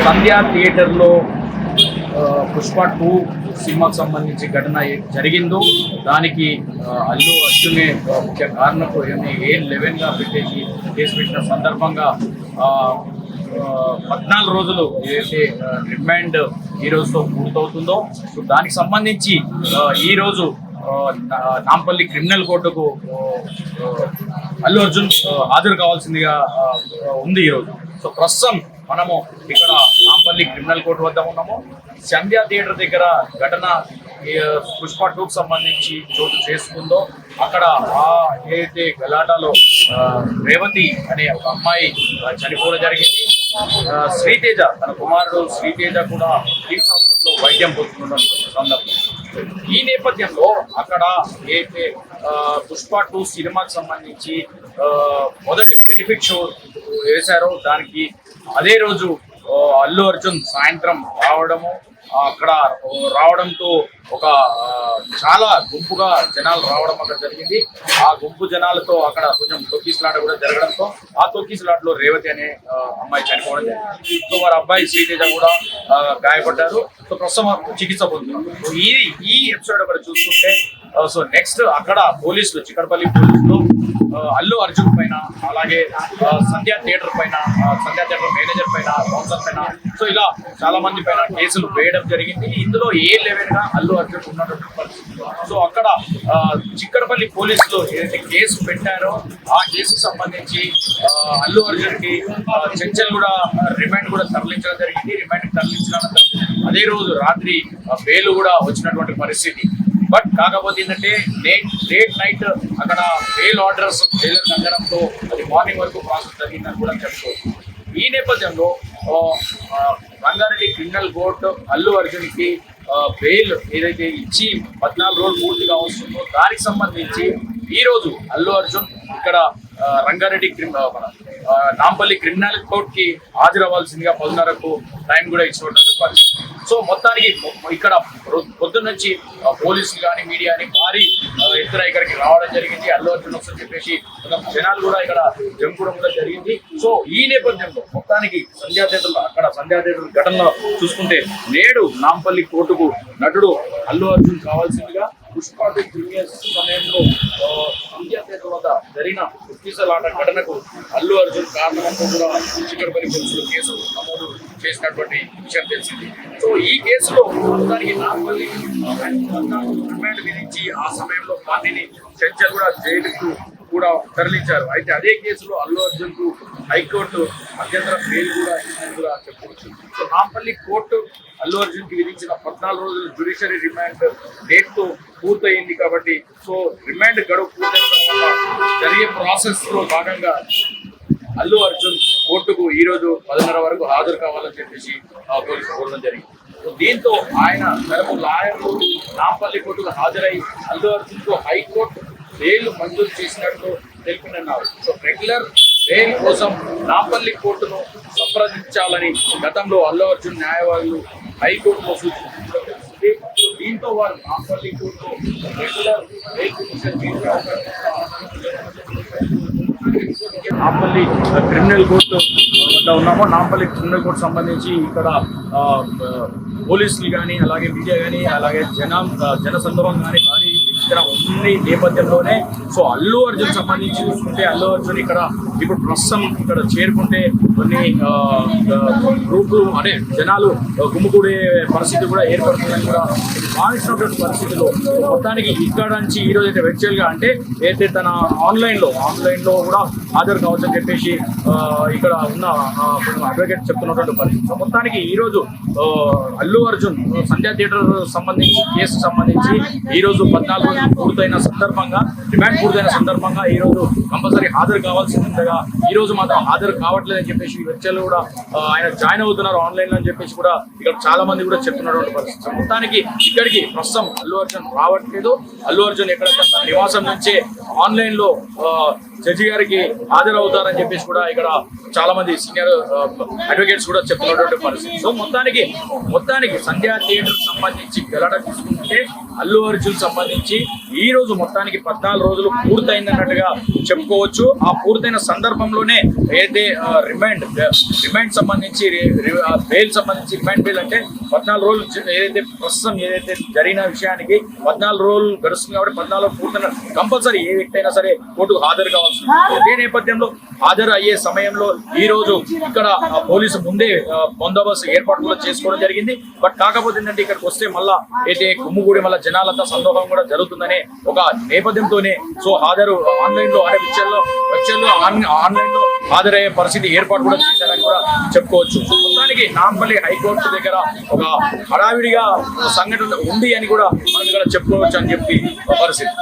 సంధ్యా థియేటర్లో పుష్ప టూ సినిమాకు సంబంధించి ఘటన జరిగిందో దానికి అల్లు అర్జునే ముఖ్య కారణకు ఏం లెవెన్గా పెట్టేసి కేసు పెట్టిన సందర్భంగా పద్నాలుగు రోజులు ఏదైతే రిమాండ్ ఈ రోజుతో పూర్తవుతుందో సో దానికి సంబంధించి ఈరోజు నాంపల్లి క్రిమినల్ కోర్టుకు అల్లు అర్జున్ హాజరు కావాల్సిందిగా ఉంది ఈరోజు సో ప్రస్తుతం మనము ఇక్కడ నాంపల్లి క్రిమినల్ కోర్టు వద్ద ఉన్నాము. సంధ్యా థియేటర్ దగ్గర ఘటన పుష్ప టూకు సంబంధించి చోటు చేసుకుందో అక్కడ ఆ ఏదైతే గలాటాలో రేవతి అనే ఒక అమ్మాయి చనిపోవడం జరిగింది. శ్రీతేజ తన కుమారుడు శ్రీతేజ కూడా కిమ్స్ హాస్పిటల్లో వైద్యం పొందుతున్న సందర్భం. ఈ నేపథ్యంలో అక్కడ ఏదైతే పుష్ప టూ సినిమాకి సంబంధించి మొదటి బెనిఫిట్ షో వేశారో దానికి అదే రోజు అల్లు అర్జున్ సాయంత్రం రావడము అక్కడ రావడంతో ఒక చాలా గుంపుగా జనాలు రావడం అక్కడ జరిగింది. ఆ గుంపు జనాలతో అక్కడ కొంచెం తొక్కిసలాట కూడా జరగడంతో ఆ తొక్కిసలాటలో రేవతి అనే అమ్మాయి చనిపోవడం జరిగింది. సో వారి అబ్బాయి శ్రీతేజ కూడా గాయపడ్డారు. సో ప్రస్తుతం చికిత్స పొందుతున్నారు ఈ ఈ ఎపిసోడ్ అక్కడ చూసుకుంటే సో నెక్స్ట్ అక్కడ పోలీసులు చిక్కడపల్లి పోలీసులు అల్లు అర్జున్ పైన అలాగే సంధ్యా థియేటర్ పైన సంధ్యా థియేటర్ మేనేజర్ పైన స్పాన్సర్ పైన సో ఇలా చాలా మంది పైన కేసులు వేయడం జరిగింది. ఇందులో ఏ లెవెల్గా అల్లు అర్జున్ ఉన్నటువంటి పరిస్థితి సో అక్కడ చిక్కడపల్లి పోలీసులు ఏదైతే కేసు పెట్టారో ఆ కేసుకు సంబంధించి అల్లు అర్జున్కి చెంచల్ కూడా రిమాండ్ కూడా తరలించడం జరిగింది. రిమాండ్ తరలించిన అదే రోజు రాత్రి బెయిల్ కూడా వచ్చినటువంటి పరిస్థితి. బట్ కాకపోతే ఏంటంటే లేట్ లేట్ నైట్ అక్కడ బెయిల్ ఆర్డర్స్ జైలర్ తగ్గడంతో అది మార్నింగ్ వరకు ప్రాసెస్ జరిగిందని కూడా చెప్పుకోవచ్చు. ఈ నేపథ్యంలో రంగారెడ్డి క్రిమినల్ కోర్టు అల్లు అర్జున్కి బెయిల్ ఏదైతే ఇచ్చి పద్నాలుగు రోజులు పూర్తిగా వస్తుందో దానికి సంబంధించి ఈ రోజు అల్లు అర్జున్ ఇక్కడ రంగారెడ్డి క్రిమ్ మన నాంపల్లి క్రిమినల్ కోర్ట్కి హాజరవ్వాల్సిందిగా పదిన్నరకు టైం కూడా ఇచ్చినటువంటి పరిస్థితి. సో మొత్తానికి ఇక్కడ రొ- పొద్దున్న నుంచి పోలీసులు కానీ మీడియా కానీ భారీ ఎత్తున ఇక్కడికి రావడం జరిగింది. అల్లు అర్జున్ వస్తుందని చెప్పేసి జనాలు కూడా ఇక్కడ జంపుడం కూడా జరిగింది. సో ఈ నేపథ్యంలో మొత్తానికి సంధ్యా అక్కడ సంధ్యా ఘటనలో చూసుకుంటే నేడు నాంపల్లి కోర్టుకు నటుడు అల్లు అర్జున్ కావాల్సిందిగా పుష్పాటి జూనియర్ సమయంలో ఆ, వద్ద జరిగిన కుస్తీసలాట ఘటనకు అల్లు అర్జున్ కారణంతో కూడా చిక్కడపల్లి పోలీసులు కేసు నమోదు చేసినటువంటి విషయం తెలిసింది. సో ఈ కేసులో మొత్తానికి నార్మల్ రిమాండ్ విధించి ఆ సమయంలో పార్టీని చర్చ కూడా జైలుకు కూడా తరలించారు. అయితే అదే కేసులో అల్లు అర్జున్కు హైకోర్టు అభ్యంతర బెయిల్ కూడా ఇచ్చిందని కూడా చెప్పవచ్చు. సో నాంపల్లి కోర్టు అల్లు అర్జున్కి విధించిన పద్నాలుగు రోజుల జ్యుడిషియరీ రిమాండ్ డేట్తో పూర్తయింది కాబట్టి సో రిమాండ్ గడువు పూర్తయిన తర్వాత జరిగే ప్రాసెస్లో భాగంగా అల్లు అర్జున్ కోర్టుకు ఈ రోజు పదిన్నర వరకు హాజరు కావాలని చెప్పేసి పోలీసు కోరడం జరిగింది. దీంతో ఆయన తరపు లాయర్లు నాంపల్లి కోర్టుకు హాజరై అల్లు అర్జున్కు హైకోర్టు బెయిల్ మంజూరు చేసినట్లు తెలిపినన్నారు సో రెగ్యులర్ బెయిల్ కోసం నాంపల్లి కోర్టును సంప్రదించాలని గతంలో అల్లు అర్జున్ న్యాయవాదులు హైకోర్టులో సూచించడం తెలిసింది దీంతో వారు నాంపల్లి కోర్టు రెగ్యులర్ బెయిల్ కోసం నాంపల్లి క్రిమినల్ కోర్టు వద్ద ఉన్నాము. నాంపల్లి క్రిమినల్ కోర్టు సంబంధించి ఇక్కడ పోలీసులు కానీ అలాగే మీడియా కానీ అలాగే జనం జన సందర్భం కానీ భారీ ఇక్కడ ఉంది నేపథ్యంలోనే. సో అల్లు అర్జున్ సంబంధించి చూసుకుంటే అల్లు అర్జున్ ఇక్కడ ఇప్పుడు ప్రస్తుతం ఇక్కడ చేరుకుంటే కొన్ని గ్రూపులు అంటే జనాలు గుమ్ముకూడే పరిస్థితి కూడా ఏర్పడుతుందని కూడా భావించినటువంటి పరిస్థితిలో మొత్తానికి ఇక్కడ నుంచి ఈరోజు అయితే గా అంటే అయితే తన ఆన్లైన్లో ఆన్లైన్లో కూడా హాజరు కావచ్చు అని చెప్పేసి ఇక్కడ ఉన్న అడ్వకేట్ చెప్తున్నటువంటి పరిస్థితి. మొత్తానికి ఈరోజు అల్లు అర్జున్ సంధ్యా థియేటర్ సంబంధించి కేసు సంబంధించి ఈరోజు పద్నాలుగు రోజులు పూర్తయిన సందర్భంగా డిమాండ్ పూర్తయిన సందర్భంగా ఈరోజు కంపల్సరీ హాజరు కావాల్సిందిగా ఈరోజు మాత్రం హాజరు కావట్లేదని చెప్పేసి వచ్చేలు కూడా ఆయన జాయిన్ అవుతున్నారు ఆన్లైన్లో అని చెప్పేసి కూడా ఇక్కడ చాలా మంది కూడా చెప్తున్నటువంటి పరిస్థితి. మొత్తానికి ఇక్కడికి ప్రస్తుతం అల్లు అర్జున్ రావట్లేదు. అల్లు అర్జున్ ఎక్కడ నివాసం నుంచే ఆన్లైన్లో జడ్జి గారికి హాజరవుతారని చెప్పేసి కూడా ఇక్కడ చాలా మంది సీనియర్ అడ్వకేట్స్ కూడా చెప్తున్నటువంటి పరిస్థితి. సో మొత్తానికి మొత్తానికి సంధ్యా థియేటర్ సంబంధించి వెళ్ళడం తీసుకుంటే అల్లు అర్జున్ సంబంధించి ఈ రోజు మొత్తానికి పద్నాలుగు రోజులు పూర్తయిందన్నట్టుగా చెప్పుకోవచ్చు. ఆ పూర్తయిన సందర్భంలోనే ఏదైతే రిమైండ్ రిమైండ్ సంబంధించి బెయిల్ సంబంధించి రిమైండ్ బెయిల్ అంటే పద్నాలుగు రోజులు ఏదైతే ప్రస్తుతం ఏదైతే జరిగిన విషయానికి పద్నాలుగు రోజులు గడుస్తుంది కాబట్టి పద్నాలుగు పూర్తయిన కంపల్సరీ ఏ వ్యక్తి అయినా సరే కోర్టుకు హాజరు కావాల్సి ఇదే నేపథ్యంలో హాజరు అయ్యే సమయంలో ఈ రోజు ఇక్కడ ఆ, పోలీసు ముందే బందోబస్తు ఏర్పాటు కూడా చేసుకోవడం జరిగింది. బట్ కాకపోతే ఏంటంటే ఇక్కడికి వస్తే మళ్ళా అయితే కుమ్ముగూడి మళ్ళీ జనాలంతా సందోహం కూడా జరుగుతుందనే ఒక నేపథ్యంతోనే సో హాజరు ఆన్లైన్లో అంటే విచ్చల్లో విచ్చల్లో ఆన్లైన్లో హాజరయ్యే పరిస్థితి ఏర్పాటు కూడా చేశారని కూడా చెప్పుకోవచ్చు. మొత్తానికి నాంపల్లి హైకోర్టు దగ్గర ఒక హడావిడిగా సంఘటన ఉంది అని కూడా మనం ఇక్కడ చెప్పుకోవచ్చు అని చెప్పి పరిస్థితి.